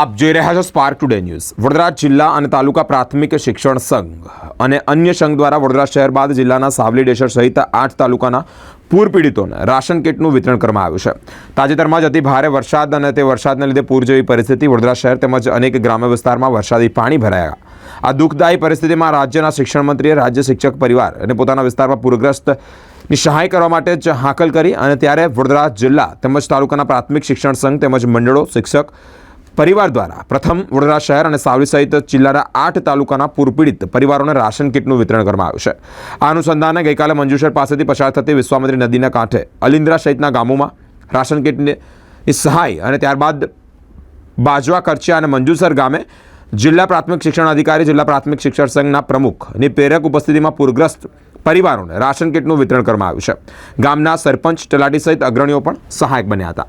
આપ જોઈ રહ્યા છો સ્પાર્ક ટુડે ન્યૂઝ વડોદરા જિલ્લા અને તાલુકા પ્રાથમિક શિક્ષણ સંઘ અને અન્ય સંઘ દ્વારા વડોદરા શહેર બાદ જિલ્લાના સાવલી ડેસર સહિત આઠ તાલુકાના પૂર પીડિતોને રાશન કિટનું વિતરણ કરવામાં આવ્યું છે. તાજેતરમાં જ અતિ ભારે વરસાદ અને તે વરસાદને લીધે પૂર જેવી પરિસ્થિતિ વડોદરા શહેર તેમજ અનેક ગ્રામ્ય વિસ્તારમાં વરસાદી પાણી ભરાયા. આ દુઃખદાયી પરિસ્થિતિમાં રાજ્યના શિક્ષણ મંત્રીએ રાજ્ય શિક્ષક પરિવાર અને પોતાના વિસ્તારમાં પૂરગ્રસ્તની સહાય કરવા માટે જ હાકલ કરી અને ત્યારે વડોદરા જિલ્લા તેમજ તાલુકાના પ્રાથમિક શિક્ષણ સંઘ તેમજ મંડળો શિક્ષક પરિવાર દ્વારા પ્રથમ વડોદરા શહેર અને સાવલી સહિત જિલ્લાના આઠ તાલુકાના પૂરપીડિત પરિવારોને રાશન કીટનું વિતરણ કરવામાં આવ્યું છે. આ અનુસંધાને ગઈકાલે મંજુસર પાસેથી પસાર થતી વિશ્વામિત્રી નદીના કાંઠે અલિન્દ્રા સહિતના ગામોમાં રાશન કીટની સહાય અને ત્યારબાદ બાજવા કરચિયા અને મંજુસર ગામે જિલ્લા પ્રાથમિક શિક્ષણ અધિકારી, જિલ્લા પ્રાથમિક શિક્ષણ સંઘના પ્રમુખની પ્રેરક ઉપસ્થિતિમાં પૂરગ્રસ્ત પરિવારોને રાશન કીટનું વિતરણ કરવામાં આવ્યું છે. ગામના સરપંચ, તલાટી સહિત અગ્રણીઓ પણ સહાયક બન્યા હતા.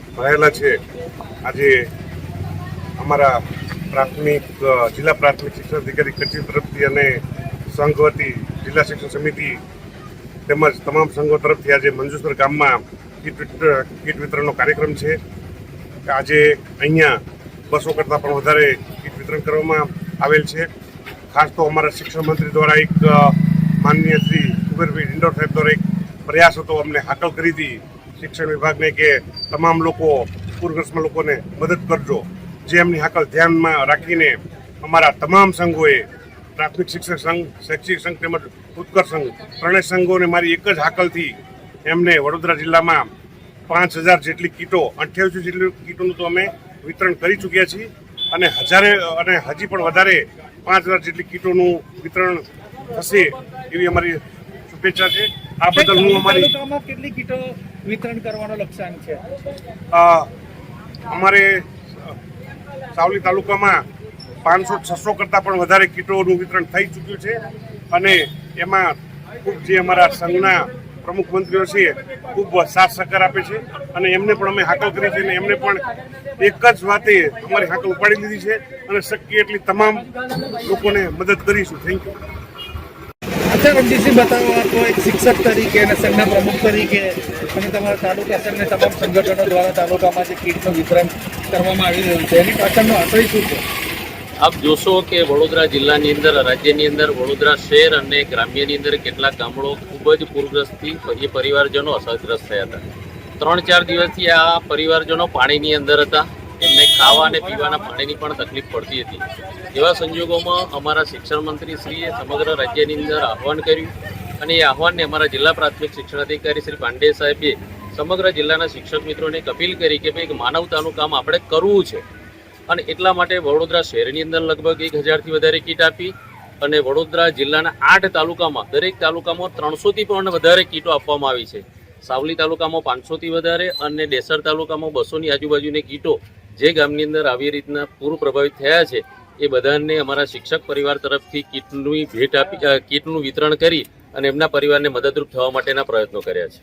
ભરાયેલા છે. આજે અમારા પ્રાથમિક જિલ્લા પ્રાથમિક શિક્ષણ અધિકારી કચેરી તરફથી અને સંઘ વતી જિલ્લા શિક્ષણ સમિતિ તેમજ તમામ સંઘો તરફથી આજે મંજુસર ગામમાં કીટ કીટ વિતરણનો કાર્યક્રમ છે. આજે અહીંયા બસો કરતાં પણ વધારે કીટ વિતરણ કરવામાં આવેલ છે. ખાસ તો અમારા શિક્ષણ મંત્રી દ્વારા એક માનનીય શ્રી કુબેરભાઈ ઇન્ડોર સાહેબ દ્વારા એક પ્રયાસ હતો અમને હાકલ કરી હતી. શિક્ષણ વિભાગને કે તમામ લોકો પૂરગ્રસ્ત લોકોને મદદ કરજો. જે એમની હાકલ ધ્યાનમાં રાખીને અમારા તમામ સંઘોએ પ્રાથમિક શિક્ષક સંઘ શૈક્ષિક સંઘ તેમજ ઉત્કર્ષ સંઘ ત્રણેય સંઘોને મારી એક જ હાકલથી એમને વડોદરા જિલ્લામાં પાંચ હજાર જેટલી કીટો અઠ્યાવીસો જેટલી કીટોનું તો અમે વિતરણ કરી ચૂક્યા છીએ અને હજારે અને હજી પણ વધારે પાંચ હજાર જેટલી કીટોનું વિતરણ થશે એવી અમારી શુભેચ્છા છે. આ બદલ હું અમારી કેટલી કીટો વિતરણ કરવાનો લક્ષ્યાંક છે? અમારે સાવલી તાલુકામાં પાંચસો છસો કરતાં પણ વધારે કીટોનું વિતરણ થઈ ચૂક્યું છે અને એમાં ખૂબ જે અમારા સંઘના પ્રમુખ મંત્રીઓ છે, ખૂબ સાથ સહકાર આપે છે અને એમને પણ અમે હાકલ કરી છે અને એમને પણ એક જ વાતે અમારી હાકલ ઉપાડી લીધી છે અને શક્ય એટલી તમામ લોકોને મદદ કરીશું. થેન્ક યુ રણજીતસિંહ બતાવો આપ એક શિક્ષક તરીકે અને સંઘના પ્રમુખ તરીકે અને તમારા તાલુકા સંઘને તમામ સંગઠનો દ્વારા તાલુકામાં જે કીટનું વિતરણ કરવામાં આવી રહ્યું છે. એની પાછળનો આશય શું છે? આપ જોશો કે વડોદરા જિલ્લાની અંદર, રાજ્યની અંદર, વડોદરા શહેર અને ગ્રામ્યની અંદર કેટલાક ગામડો ખૂબ જ પૂરગ્રસ્તથી એ પરિવારજનો અસરગ્રસ્ત થયા હતા. ત્રણ ચાર દિવસથી આ પરિવારજનો પાણીની અંદર હતા. ખાવા અને પીવાના પાણીની પણ તકલીફ પડતી હતી. એવા સંજોગોમાં અમારા શિક્ષણ મંત્રી શ્રીએ સમગ્ર રાજ્યની અંદર આહવાન કર્યું અને એ આહવાનને અમારા જિલ્લા પ્રાથમિક શિક્ષણ અધિકારી શ્રી પાંડે સાહેબે સમગ્ર જિલ્લાના શિક્ષક મિત્રોને કપીલ કરી કે ભાઈ માનવતાનું કામ આપણે કરવું છે. અને એટલા માટે વડોદરા શહેરની અંદર લગભગ એક હજારથી વધારે કીટ આપી અને વડોદરા જિલ્લાના આઠ તાલુકામાં, દરેક તાલુકામાં ત્રણસોથી પણ વધારે કીટો આપવામાં આવી છે. સાવલી તાલુકામાં પાંચસોથી વધારે અને ડેસર તાલુકામાં બસોની આજુબાજુની કીટો જે ગામની અંદર આવી રીતના પૂર પ્રભાવિત થયા છે, એ બધાને અમારા શિક્ષક પરિવાર તરફથી કીટની ભેટ આપી કીટનું વિતરણ કરી અને એમના પરિવારને મદદરૂપ થવા માટેના પ્રયત્નો કર્યા છે.